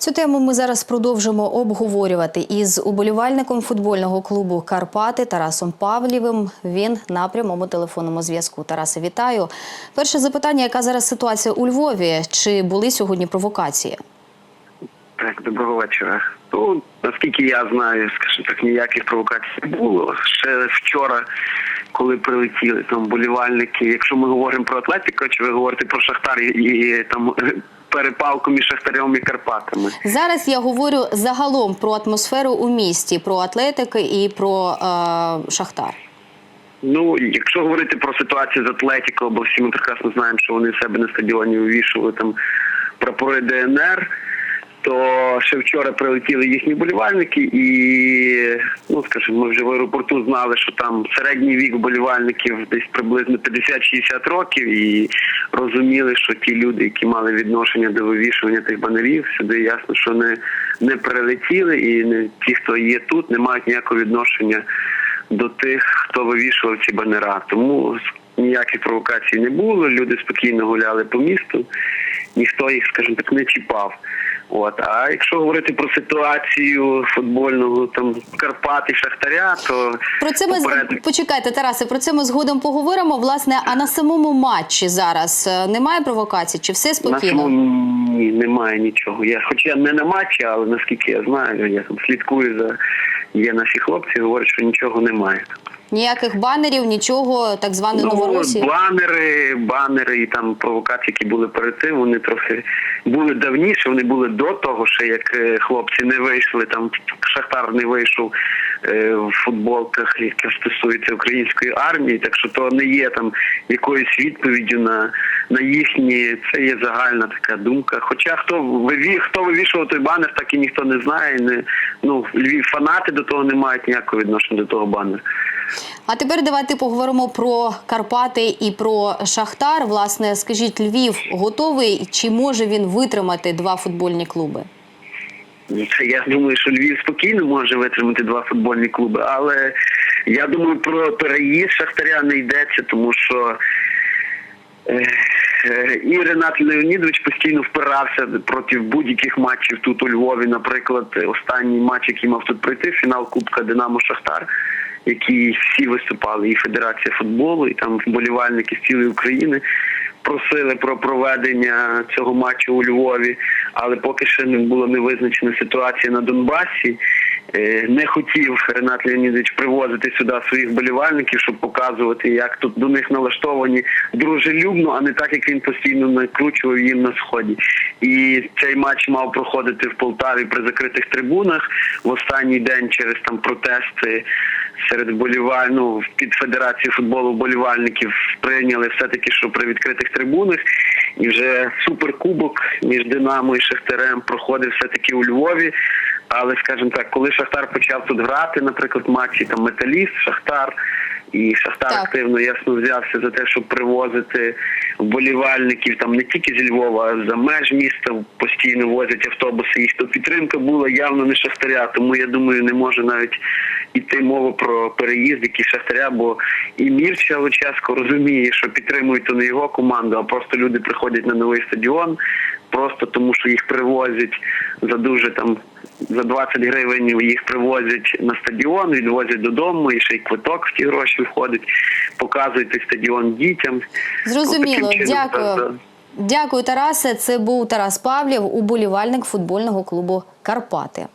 Цю тему ми зараз продовжимо обговорювати із уболівальником футбольного клубу Карпати Тарасом Павлівим. Він на прямому телефонному зв'язку. Тарасе, вітаю. Перше запитання: яка зараз ситуація у Львові? Чи були сьогодні провокації? Так, доброго вечора. Ну, наскільки я знаю, скажімо так, ніяких провокацій не було. Ще вчора, коли прилетіли там болівальники, якщо ми говоримо про Атлетико, чи ви говорите про Шахтар і, і там перепалку між Шахтарем і Карпатами? Зараз я говорю загалом про атмосферу у місті, про атлетики і про е, Шахтар. Ну, якщо говорити про ситуацію з Атлетіко, бо всі ми прекрасно знаємо, що вони в себе на стадіоні увішували там прапори ДНР, то ще вчора прилетіли їхні болівальники, і ну скажімо, ми вже в аеропорту знали, що там середній вік болівальників десь приблизно 50-60 років, і розуміли, що ті люди, які мали відношення до вивішування тих банерів, сюди ясно, що не, не прилетіли, і не ті, хто є тут, не мають ніякого відношення до тих, хто вивішував ці банера. Тому ніяких провокацій не було. Люди спокійно гуляли по місту, ніхто їх, скажімо так, не чіпав. От, а якщо говорити про ситуацію футбольного там Карпат і Шахтаря, то Про це ми з- почекайте, Тарасе. Про це ми згодом поговоримо. Власне, а на самому матчі зараз е, немає провокацій? Чи все на спокійно? самому ні, немає нічого. Я, хоч я не на матчі, але наскільки я знаю, я там слідкую за є наші хлопці, говорять, що нічого немає. Ніяких банерів, нічого, так званої Новоросії? Ну, банери, банери і там провокації, які були перед тим, вони трохи були давніше. Вони були до того, ще як е, хлопці не вийшли. Там Шахтар не вийшов в футболках, яке стосується української армії. Так що то не є там якоюсь відповіддю на, на їхні. Це є загальна така думка. Хоча хто виві, хто вивішував той банер, так і ніхто не знає. Не ну Львів фанати до того не мають ніякого відношення до того банера. А тепер давайте поговоримо про Карпати і про Шахтар. Власне, скажіть, Львів готовий чи може він витримати два футбольні клуби? Я думаю, що Львів спокійно може витримати два футбольні клуби, але я думаю, про переїзд Шахтаря не йдеться, тому що е, е, і Ренат Леонідович постійно впирався проти будь-яких матчів тут у Львові. Наприклад, останній матч, який мав тут пройти, фінал Кубка Динамо Шахтар, який всі виступали, і Федерація футболу, і там вболівальники з цілої України. Просили про проведення цього матчу у Львові, але поки ще не була не визначена ситуація на Донбасі. Е, Не хотів Ренат Леонідович привозити сюди своїх болівальників, щоб показувати, як тут до них налаштовані дружелюбно, а не так, як він постійно накручував їм на сході. І цей матч мав проходити в Полтаві при закритих трибунах в останній день через там протести серед боліваль... ну, під Федерацію футболу болівальників прийняли все-таки, що при відкритих трибунах. І вже суперкубок між Динамо і Шахтарем проходив все-таки у Львові. Але, скажімо так, коли Шахтар почав тут грати, наприклад, матчі там Металіст, Шахтар, і Шахтар Так. активно ясно взявся за те, щоб привозити вболівальників там не тільки з Львова, а за меж міста постійно возять автобуси. Їх то підтримка була явно не Шахтаря. Тому я думаю, не може навіть іти мова про переїзд, який Шахтаря, бо і Мірча Луческо розуміє, що підтримують то не його команду, а просто люди приходять на новий стадіон, просто тому що їх привозять за дуже там. За 20 гривень їх привозять на стадіон, відвозять додому, і ще й квиток в ті гроші входить, показують цей стадіон дітям. Зрозуміло, чином, дякую. та- Дякую, Тарасе. Це був Тарас Павлів, уболівальник футбольного клубу Карпати.